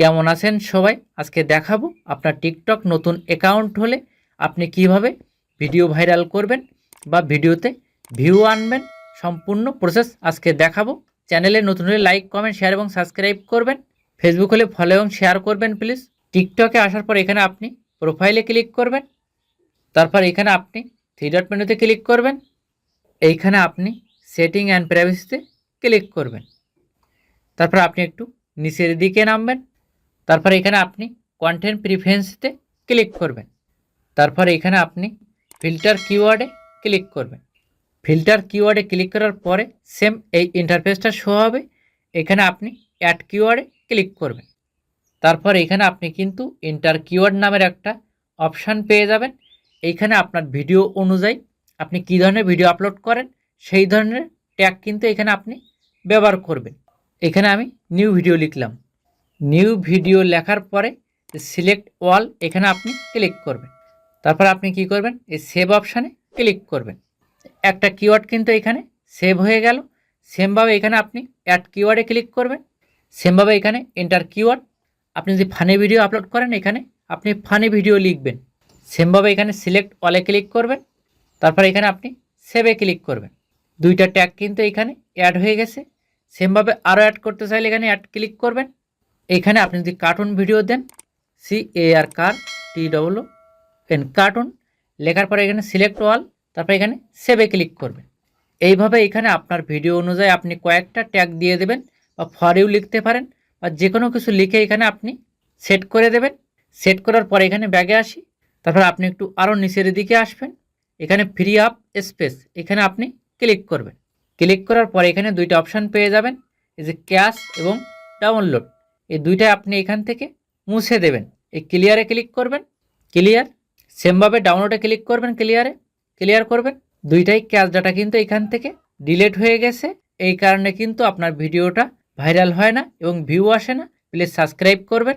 কেমন আছেন সবাই? আজকে দেখাবো আপনার টিকটক নতুন অ্যাকাউন্ট হলে আপনি কীভাবে ভিডিও ভাইরাল করবেন বা ভিডিওতে ভিউ আনবেন, সম্পূর্ণ প্রসেস আজকে দেখাবো। চ্যানেলে নতুন হলে লাইক কমেন্ট শেয়ার এবং সাবস্ক্রাইব করবেন। ফেসবুক হলে ফলো এবং শেয়ার করবেন প্লিজ টিকটকে আসার পর এখানে আপনি প্রোফাইলে ক্লিক করবেন। তারপর এখানে আপনি থ্রি ডট মেনুতে ক্লিক করবেন। এইখানে আপনি সেটিং অ্যান্ড প্রাইভেসিতে ক্লিক করবেন। তারপর আপনি একটু নিচের দিকে নামবেন। তারপর এখানে আপনি কন্টেন্ট প্রিফারেন্সতে ক্লিক করবেন। তারপর এখানে আপনি ফিল্টার কিওয়ার্ডে ক্লিক করবেন। ফিল্টার কিওয়ার্ডে ক্লিক করার পরে সেম এই ইন্টারফেসটা শো হবে। এখানে আপনি অ্যাড কিওয়ার্ডে ক্লিক করবেন। তারপর এখানে আপনি কিন্তু ইন্টার কিওয়ার্ড নামের একটা অপশান পেয়ে যাবেন। এইখানে আপনার ভিডিও অনুযায়ী আপনি কী ধরনের ভিডিও আপলোড করেন, সেই ধরনের ট্যাগ কিন্তু এখানে আপনি ব্যবহার করবেন। এখানে আমি নিউ ভিডিও লিখলাম। নিউ ভিডিও লেখার পরে সিলেক্ট ওয়াল এখানে আপনি ক্লিক করবেন। তারপর আপনি কি করবেন? এই সেভ অপশানে ক্লিক করবেন। একটা কিওয়ার্ড কিন্তু এখানে সেভ হয়ে গেল। সেমভাবে এখানে আপনি অ্যাড কিওয়ার্ডে ক্লিক করবেন। সেমভাবে এখানে এন্টার কিওয়ার্ড আপনি যদি ফানি ভিডিও আপলোড করেন, এখানে আপনি ফানি ভিডিও লিখবেন। সেমভাবে এখানে সিলেক্ট অলে ক্লিক করবেন। তারপর এখানে আপনি সেভে ক্লিক করবেন। দুইটা ট্যাগ কিন্তু এখানে অ্যাড হয়ে গেছে। সেমভাবে আরও অ্যাড করতে চাইলে এখানে অ্যাড ক্লিক করবেন। এখানে আপনি যদি cartoon video then C A R car T double N cartoon লেখার পরে এখানে সিলেক্ট ওয়াল তারপর এখানে সেভে ক্লিক করবেন। এইভাবে এখানে আপনার ভিডিও অনুযায়ী আপনি কয়েকটা ট্যাগ দিয়ে দেবেন বা ফরেও লিখতে পারেন বা যে কোনো কিছু লিখে এখানে আপনি সেট করে দেবেন। সেট করার পরে এখানে ব্যাগে আসি, তারপর আপনি একটু আরও নিচের দিকে আসবেন। এখানে ফ্রি আপ স্পেস এখানে আপনি ক্লিক করবেন। ক্লিক করার পরে এখানে দুইটা অপশান পেয়ে যাবেন, এই যে ক্যাশ এবং ডাউনলোড এই দুইটা আপনি এখান থেকে মুছে দেবেন। এই ক্লিয়ারে ক্লিক করবেন। ক্লিয়ার সেমভাবে ডাউনলোডে ক্লিক করবেন ক্লিয়ারে ক্লিয়ার করবেন। দুইটাই ক্যাশ ডাটা কিন্তু এখান থেকে ডিলেট হয়ে গেছে। এই কারণে কিন্তু আপনার ভিডিওটা ভাইরাল হয় না এবং ভিউ আসে না। প্লিজ সাবস্ক্রাইব করবেন।